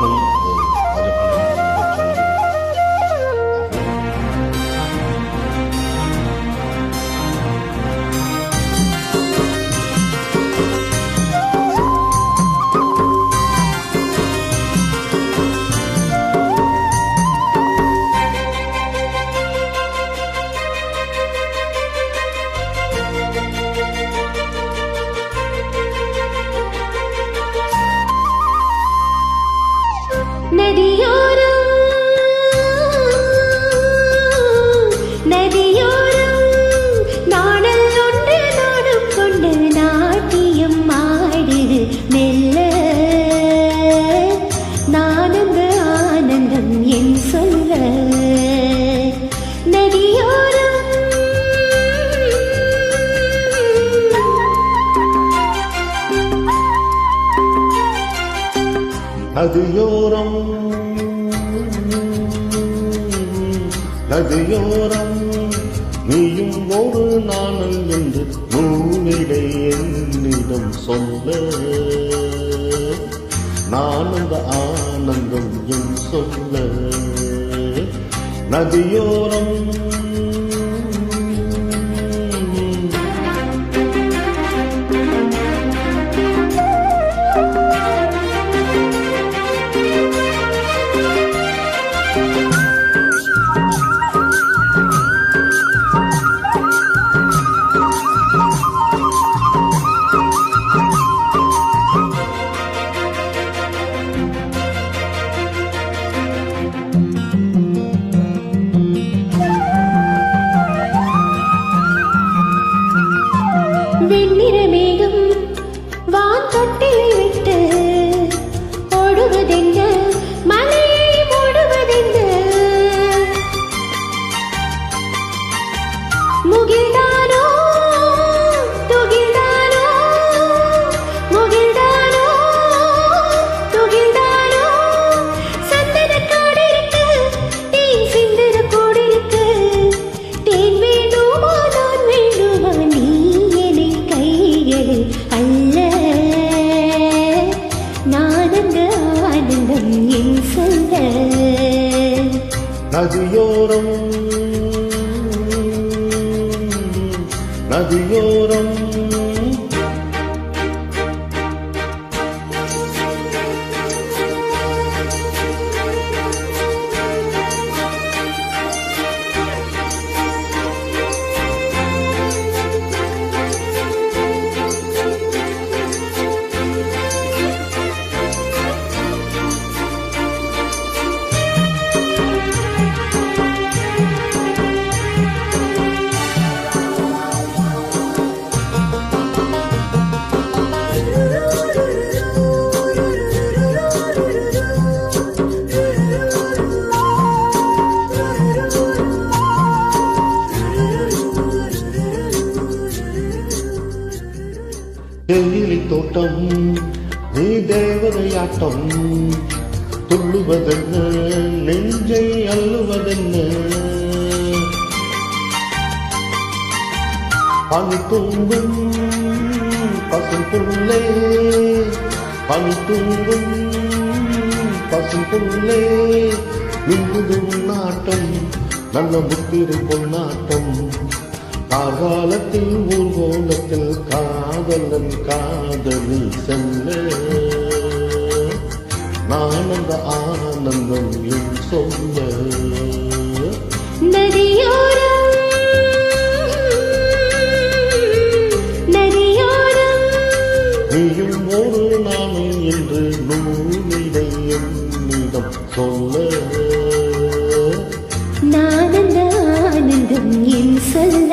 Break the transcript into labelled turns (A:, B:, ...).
A: hứng
B: நதியோரம். நதியோரம்
A: நீயும் ஒரு நாணல் என்று நூலிடை என்னிடம் சொல்ல. நானந்த ஆனந்தம் என் சொல்ல. நதியோரம் நதியோரம். நதியோரம். தேயிலை தோட்டம் நீ தேவதையாட்டம் துள்ளுவதென்ன நெஞ்சை அள்ளுவதென்ன? பனி தூங்கும் பசும் புள்ளே பனி தூங்கும் பசும் புள்ளே மின்னுதும் நாட்டம் நல்ல முத்திரை பொன்னாட்டம். கார்காலத்தில் ஊர்கோலத்தில் காதலன் காதலில் செல்ல. நான் அந்த ஆனந்தம் என் சொல்ல. நீயும் ஒரு நாமே என்று நூலிடை என்னிடம் சொல்ல.
B: நானந்த ஆனந்தம் என் சொல்ல